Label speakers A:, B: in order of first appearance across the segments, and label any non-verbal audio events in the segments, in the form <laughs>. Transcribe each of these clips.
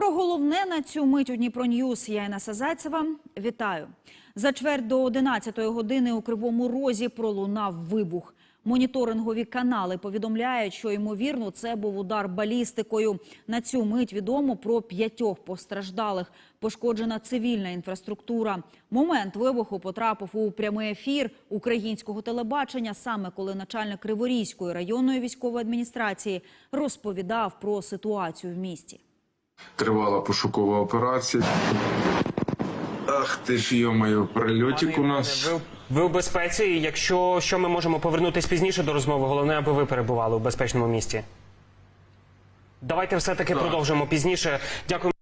A: Про головне на цю мить у Дніпро Ньюс. Я Інна Сазайцева. Вітаю. За чверть до 11-ї години у Кривому Розі пролунав вибух. Моніторингові канали повідомляють, що ймовірно це був удар балістикою. На цю мить відомо про п'ятьох постраждалих. Пошкоджена цивільна інфраструктура. Момент вибуху потрапив у прямий ефір українського телебачення, саме коли начальник Криворізької районної військової адміністрації розповідав про ситуацію в місті.
B: Тривала пошукова операція. Ах ти ж йомаю, прильотик у нас.
C: Ви, ви у безпеці. і Якщо що ми можемо повернутись пізніше до розмови, головне, аби ви перебували у безпечному місті. Давайте все-таки продовжимо пізніше. Дякую.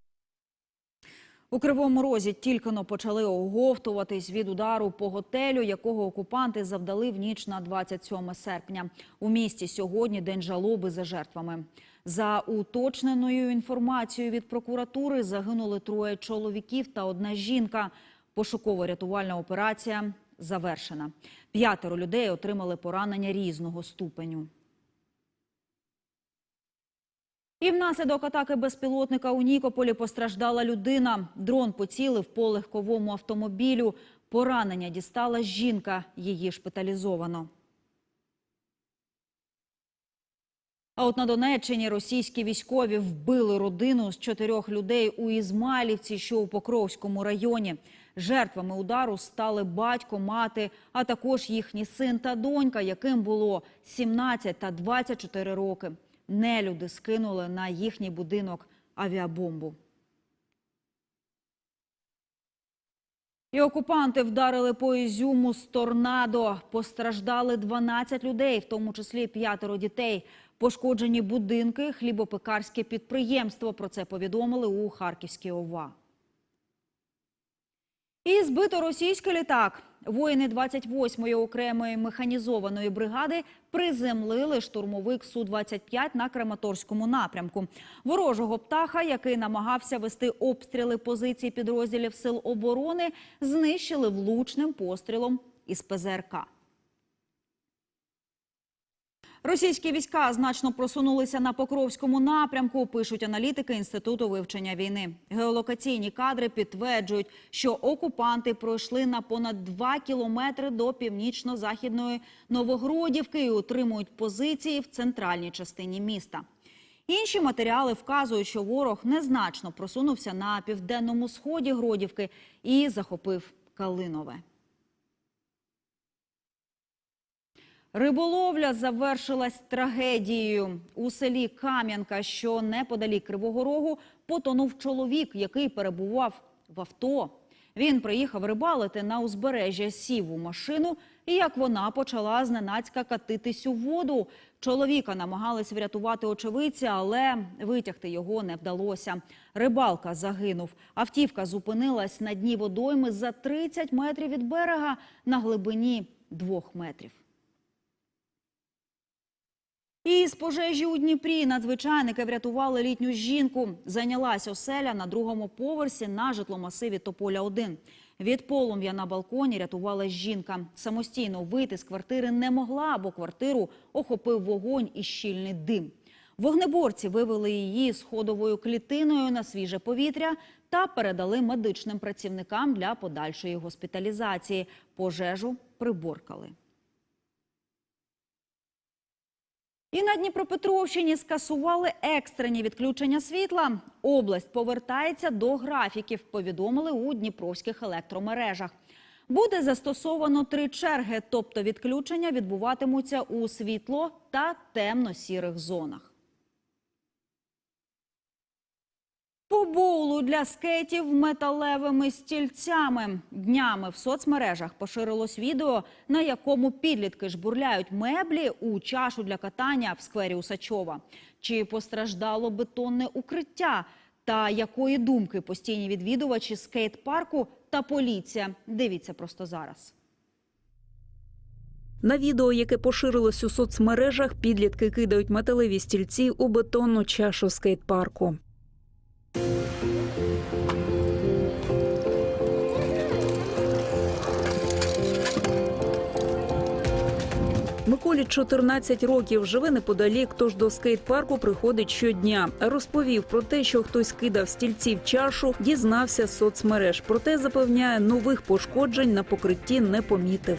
A: У Кривому Розі тільки но почали оговтуватись від удару по готелю, якого окупанти завдали в ніч на 27 серпня. У місті сьогодні день жалоби за жертвами. За уточненою інформацією від прокуратури загинули троє чоловіків та одна жінка. Пошуково-рятувальна операція завершена. П'ятеро людей отримали поранення різного ступеню. І внаслідок атаки безпілотника у Нікополі постраждала людина. Дрон поцілив по легковому автомобілю. Поранення дістала жінка. Її шпиталізовано. А от на Донеччині російські військові вбили родину з чотирьох людей у Ізмайлівці, що у Покровському районі. Жертвами удару стали батько, мати, а також їхній син та донька, яким було 17 та 24 роки. Нелюди скинули на їхній будинок авіабомбу. І окупанти вдарили по Ізюму з торнадо. Постраждали 12 людей, в тому числі п'ятеро дітей. Пошкоджені будинки, хлібопекарське підприємство. Про це повідомили у Харківській ОВА. І збито російський літак. Воїни 28-ї окремої механізованої бригади приземлили штурмовик Су-25 на Краматорському напрямку. Ворожого птаха, який намагався вести обстріли позицій підрозділів сил оборони, знищили влучним пострілом із ПЗРК. Російські війська значно просунулися на Покровському напрямку, пишуть аналітики Інституту вивчення війни. Геолокаційні кадри підтверджують, що окупанти пройшли на понад 2 кілометри до північно-західної Новогродівки і утримують позиції в центральній частині міста. Інші матеріали вказують, що ворог незначно просунувся на південному сході Гродівки і захопив Калинове. Риболовля завершилась трагедією. У селі Кам'янка, що неподалік Кривого Рогу, потонув чоловік, який перебував в авто. Він приїхав рибалити на узбережжя, сів у машину, і як вона почала зненацька катитись у воду. Чоловіка намагались врятувати очевидці, але витягти його не вдалося. Рибалка загинув. Автівка зупинилась на дні водойми за 30 метрів від берега на глибині 2 метрів. І з пожежі у Дніпрі надзвичайники врятували літню жінку. Зайнялась оселя на другому поверсі на житломасиві Тополя 1 Від полум'я на балконі рятувала жінка. Самостійно вийти з квартири не могла, бо квартиру охопив вогонь і щільний дим. Вогнеборці вивели її сходовою клітиною на свіже повітря та передали медичним працівникам для подальшої госпіталізації. Пожежу приборкали. І на Дніпропетровщині скасували екстрені відключення світла. Область повертається до графіків, повідомили у дніпровських електромережах. Буде застосовано три черги, тобто відключення відбуватимуться у світло та темно-сірих зонах. По боулу для скейтів металевими стільцями. Днями в соцмережах поширилось відео, на якому підлітки жбурляють меблі у чашу для катання в сквері Усачова. Чи постраждало бетонне укриття? Та якої думки постійні відвідувачі скейт-парку та поліція? Дивіться просто зараз.
D: На відео, яке поширилось у соцмережах, підлітки кидають металеві стільці у бетонну чашу скейт-парку. Миколі 14 років, живе неподалік, тож до скейт-парку приходить щодня. Розповів про те, що хтось кидав стільці в чашу, дізнався з соцмереж. Проте запевняє, нових пошкоджень на покритті не помітив.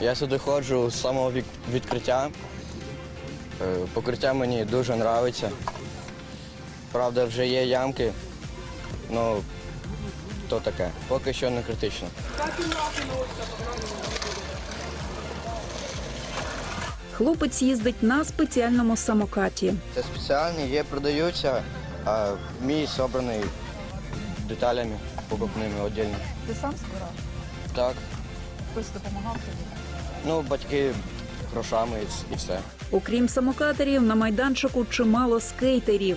E: Я сюди ходжу з самого відкриття. Е, Покриття мені дуже подобається. Правда, вже є ямки, ну то таке. Поки що не критично.
D: Хлопець їздить на спеціальному самокаті.
E: Це спеціальні, є, продаються, а мій собраний деталями покупними віддільно.
F: Ти сам збирав?
E: Так,
F: Хтось допомагав тобі?
E: ну батьки грошами і, і все.
D: Окрім самокатерів, на майданчику чимало скейтерів.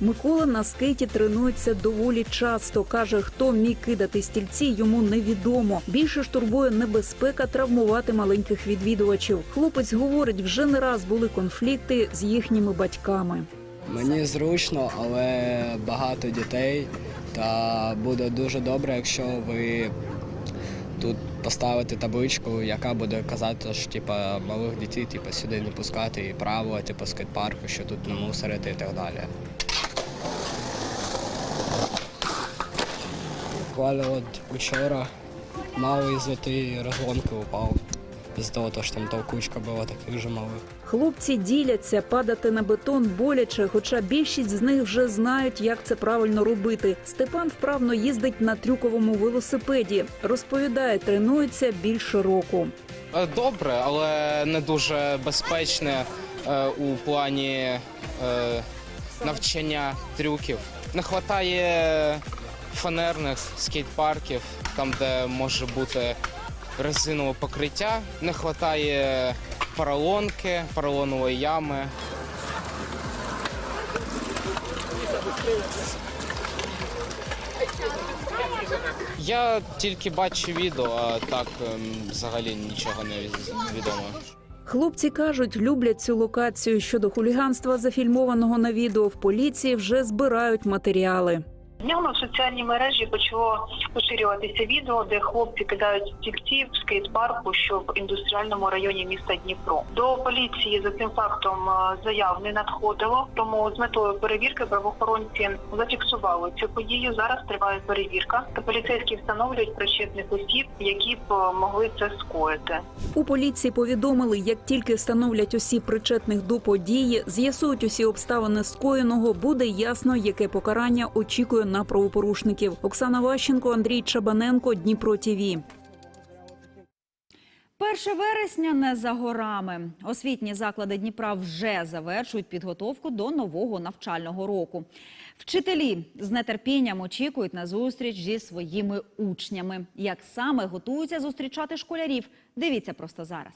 D: Микола на скейті тренується доволі часто. каже, хто міг кидати стільці, йому невідомо. Більше ж турбує небезпека травмувати маленьких відвідувачів. Хлопець говорить, вже не раз були конфлікти з їхніми батьками.
G: Мені зручно, але багато дітей. Та буде дуже добре, якщо ви тут поставите табличку, яка буде казати, що типа малих дітей типа, сюди не пускати і правила, типу скейт-парку, що тут не мусорити і так далі. Буквально от учора малий з тієї розгонки упав. З того, що там толкучка була таких же малих.
D: Хлопці діляться, падати на бетон боляче, хоча більшість з них вже знають, як це правильно робити. Степан вправно їздить на трюковому велосипеді. Розповідає, тренується більше року.
H: Е, Добре, але не дуже безпечне е, у плані е, навчання трюків. Не вистачає фанерних скейт-парків, там, де може бути резинове покриття. Не вистачає поролонки, поролонової ями. Я тільки бачу відео, а так ем, взагалі нічого не відомо.
D: Хлопці кажуть, люблять цю локацію. Щодо хуліганства, зафільмованого на відео в поліції, вже збирають матеріали.
I: Днями в соціальній мережі почало поширюватися відео, де хлопці кидають стільці в скейт-парку, що в індустріальному районі міста Дніпро. До поліції за цим фактом е, заяв не надходило, тому з метою перевірки правоохоронці зафіксували цю подію. Зараз триває перевірка, та поліцейські встановлюють причетних осіб, які б е, могли це скоїти.
D: У поліції повідомили, як тільки встановлять осіб причетних до події, з'ясують усі обставини скоєного, буде ясно, яке покарання очікує на правопорушників. Оксана Ващенко, Андрій Чабаненко, Дніпро ТІВІ.
A: 1 вересня не за горами. Освітні заклади Дніпра вже завершують підготовку до нового навчального року. Вчителі з нетерпінням очікують на зустріч зі своїми учнями. Як саме готуються зустрічати школярів? Дивіться просто зараз.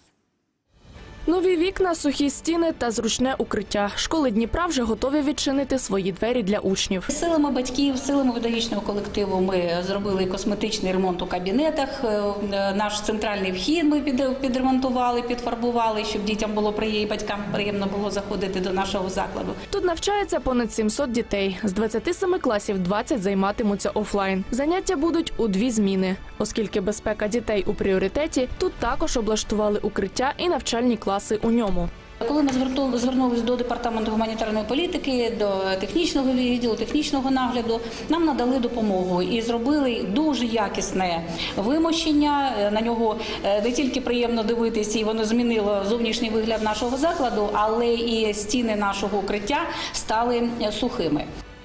J: Нові вікна, сухі стіни та зручне укриття. Школи Дніпра вже готові відчинити свої двері для учнів.
K: Силами батьків, силами педагогічного колективу ми зробили косметичний ремонт у кабінетах. Е, Наш центральний вхід ми підремонтували, підфарбували, щоб дітям було приємно, батькам приємно було заходити до нашого закладу.
J: Тут навчається понад 700 дітей. З 27 класів 20 займатимуться офлайн. Заняття будуть у дві зміни. Оскільки безпека дітей у пріоритеті, тут також облаштували укриття і навчальні класи у ньому.
K: Коли ми звернулись до департаменту гуманітарної політики, до технічного відділу, технічного нагляду, нам надали допомогу і зробили дуже якісне вимощення. На нього е, не тільки приємно дивитися, і воно змінило зовнішній вигляд нашого закладу, але і стіни нашого укриття стали сухими.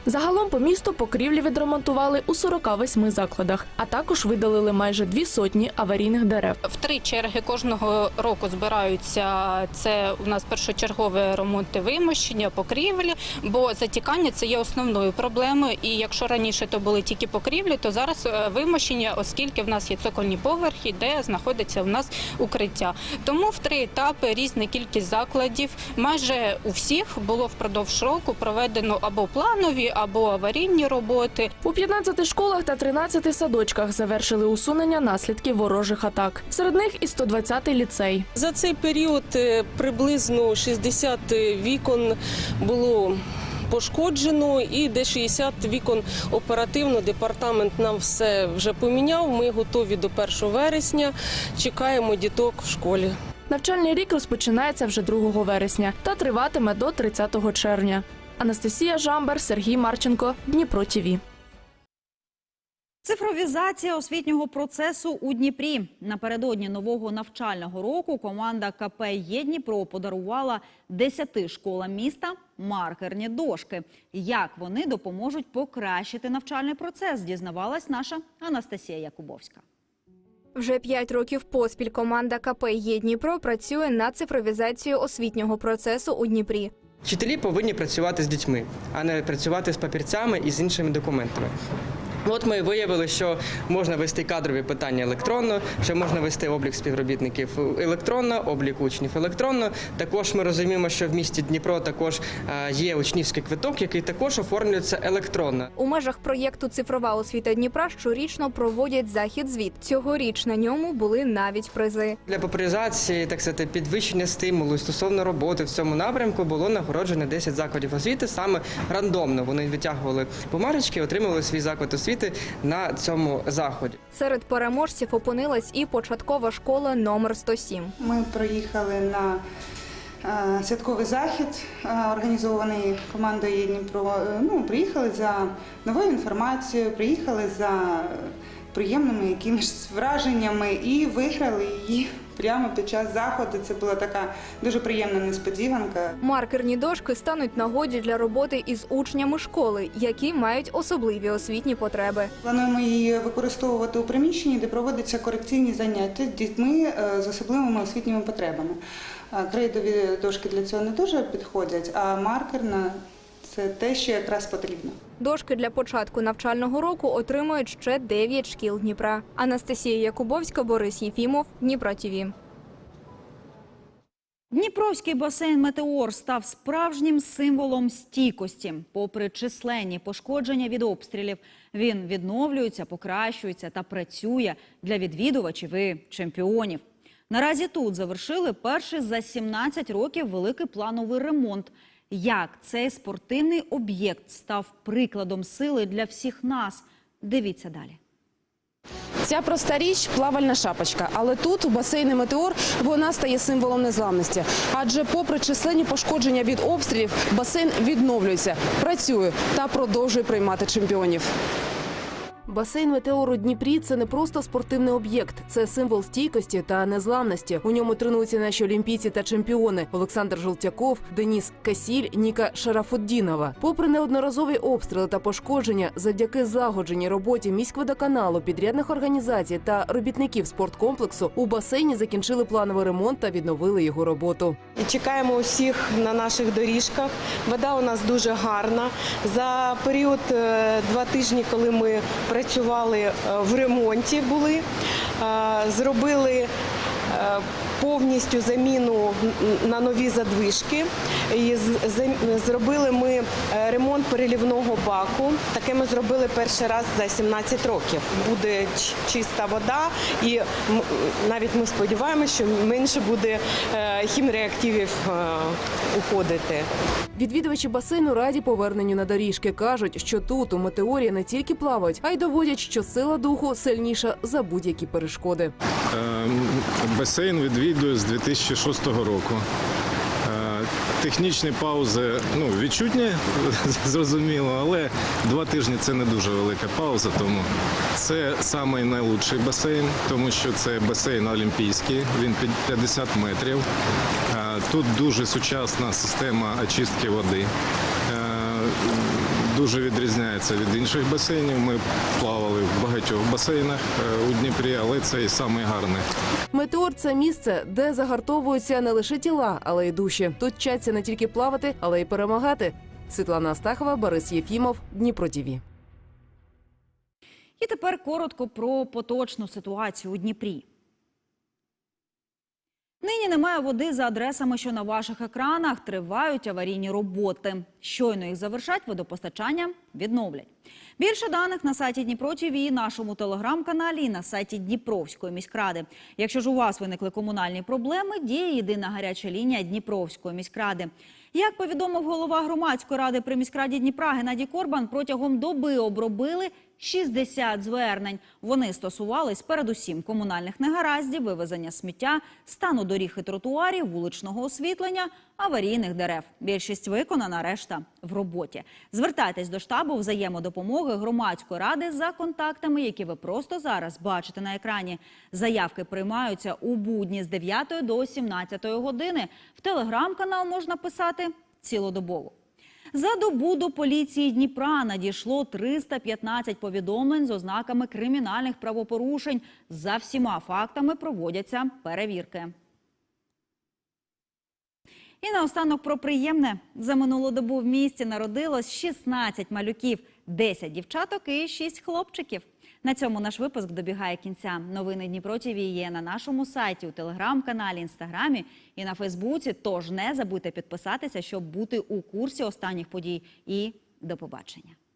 J: Загалом по місту покрівлі відремонтували у 48 закладах, а також видалили майже дві сотні аварійних дерев.
L: В три черги кожного року збираються. Це у нас першочергове ремонти вимощення, покрівлі, бо затікання це є основною проблемою. І якщо раніше то були тільки покрівлі, то зараз е, вимощення, оскільки в нас є цокольні поверхи, де знаходиться в нас укриття. Тому в три етапи різна кількість закладів. Майже у всіх було впродовж року проведено або планові, або аварійні роботи.
J: У 15 школах та 13 садочках завершили усунення наслідків ворожих атак. Серед них і 120-й ліцей.
M: За цей період е, приблизно 60 вікон було пошкоджено, і де 60 вікон оперативно. Департамент нам все вже поміняв. Ми готові до 1 вересня. Чекаємо діток в школі.
J: Навчальний рік розпочинається вже 2 вересня та триватиме до 30 червня. Анастасія Жамбер, Сергій Марченко, Дніпро ТІВІ.
A: Цифровізація освітнього процесу у Дніпрі. Напередодні нового навчального року команда КП «Є Дніпро» подарувала 10 школам міста маркерні дошки. Як вони допоможуть покращити навчальний процес, дізнавалась наша Анастасія Якубовська.
N: Вже п'ять років поспіль команда КП «Є Дніпро» працює над цифровізацією освітнього процесу у Дніпрі.
O: Вчителі повинні працювати з дітьми, а не працювати з папірцями і з іншими документами. От ми виявили, що можна вести кадрові питання електронно, що можна вести облік співробітників електронно, облік учнів електронно. Також ми розуміємо, що в місті Дніпро також е, є учнівський квиток, який також оформлюється електронно.
N: У межах проєкту Цифрова освіта Дніпра щорічно проводять захід звіт. Цьогоріч на ньому були навіть призи.
O: Для популяризації, так сказати, підвищення стимулу стосовно роботи в цьому напрямку було нагороджено 10 закладів освіти. Саме рандомно вони витягували бумажечки, отримували свій заклад освіти на цьому заході.
N: Серед переможців опинилась і початкова школа номер 107.
P: Ми приїхали на е, святковий захід, е, організований командою «Є Дніпро. Е, Ну, приїхали за новою інформацією, приїхали за приємними якимись враженнями і виграли її прямо під час заходу. Це була така дуже приємна несподіванка.
N: Маркерні дошки стануть нагоді для роботи із учнями школи, які мають особливі освітні потреби.
P: Плануємо її використовувати у приміщенні, де проводяться корекційні заняття з дітьми е, з особливими освітніми потребами. Е, Крейдові дошки для цього не дуже підходять, а маркерна це те, що якраз потрібно.
N: Дошки для початку навчального року отримують ще 9 шкіл Дніпра. Анастасія Якубовська, Борис Єфімов, Дніпро ТІВІ.
A: Дніпровський басейн Метеор став справжнім символом стійкості. Попри численні пошкодження від обстрілів, він відновлюється, покращується та працює для відвідувачів і чемпіонів. Наразі тут завершили перший за 17 років великий плановий ремонт. Як цей спортивний об'єкт став прикладом сили для всіх нас? Дивіться далі.
Q: Ця проста річ плавальна шапочка, але тут, у басейні Метеор, вона стає символом незламності. Адже, попри численні пошкодження від обстрілів, басейн відновлюється, працює та продовжує приймати чемпіонів. Басейн Метеор у Дніпрі це не просто спортивний об'єкт, це символ стійкості та незламності. У ньому тренуються наші олімпійці та чемпіони Олександр Жолтяков, Деніс Касіль, Ніка Шарафуддінова. Попри неодноразові обстріли та пошкодження, завдяки злагодженій роботі міськводоканалу, підрядних організацій та робітників спорткомплексу у басейні закінчили плановий ремонт та відновили його роботу.
M: І чекаємо усіх на наших доріжках. Вода у нас дуже гарна. За період е, два тижні, коли ми працювали е, в ремонті, були е, зробили. Повністю заміну на нові задвижки. І зробили ми е, ремонт перелівного баку. Таке ми зробили перший раз за 17 років. Буде чиста вода, і навіть ми сподіваємося, що менше буде е, хімреактивів е, уходити.
Q: Відвідувачі басейну раді поверненню на доріжки. кажуть, що тут у метеорі не тільки плавають, а й доводять, що сила духу сильніша за будь-які перешкоди.
R: Басейн відвідую з 2006 року. Е, Технічні паузи ну, відчутні, <laughs> зрозуміло, але два тижні це не дуже велика пауза. Тому це самий басейн, тому що це басейн олімпійський, він під 50 метрів. Е, Тут дуже сучасна система очистки води. Дуже відрізняється від інших басейнів. Ми плавали в багатьох басейнах е, у Дніпрі, але це і самий гарний.
Q: Метеор це місце, де загартовуються не лише тіла, але й душі. Тут вчаться не тільки плавати, але й перемагати. Світлана Астахова, Борис Єфімов, Дніпро ТІВІ.
A: І тепер коротко про поточну ситуацію у Дніпрі. Нині немає води за адресами, що на ваших екранах тривають аварійні роботи. Щойно їх завершать, водопостачання відновлять. Більше даних на сайті Дніпро ТІВІ, нашому телеграм-каналі і на сайті Дніпровської міськради. Якщо ж у вас виникли комунальні проблеми, діє єдина гаряча лінія Дніпровської міськради. Як повідомив голова громадської ради при міськраді Дніпра Геннадій Корбан, протягом доби обробили 60 звернень. Вони стосувались передусім комунальних негараздів, вивезення сміття, стану доріг і тротуарів, вуличного освітлення, аварійних дерев. Більшість виконана, решта в роботі. Звертайтесь до штабу взаємодопомоги громадської ради за контактами, які ви просто зараз бачите на екрані. Заявки приймаються у будні з 9 до 17 години. В телеграм-канал можна писати цілодобово. За добу до поліції Дніпра надійшло 315 повідомлень з ознаками кримінальних правопорушень. За всіма фактами проводяться перевірки. І наостанок про приємне. За минулу добу в місті народилось 16 малюків, 10 дівчаток і 6 хлопчиків. На цьому наш випуск добігає кінця. Новини Дніпро ТВ є на нашому сайті, у телеграм-каналі, інстаграмі і на Фейсбуці. Тож не забудьте підписатися, щоб бути у курсі останніх подій. І до побачення.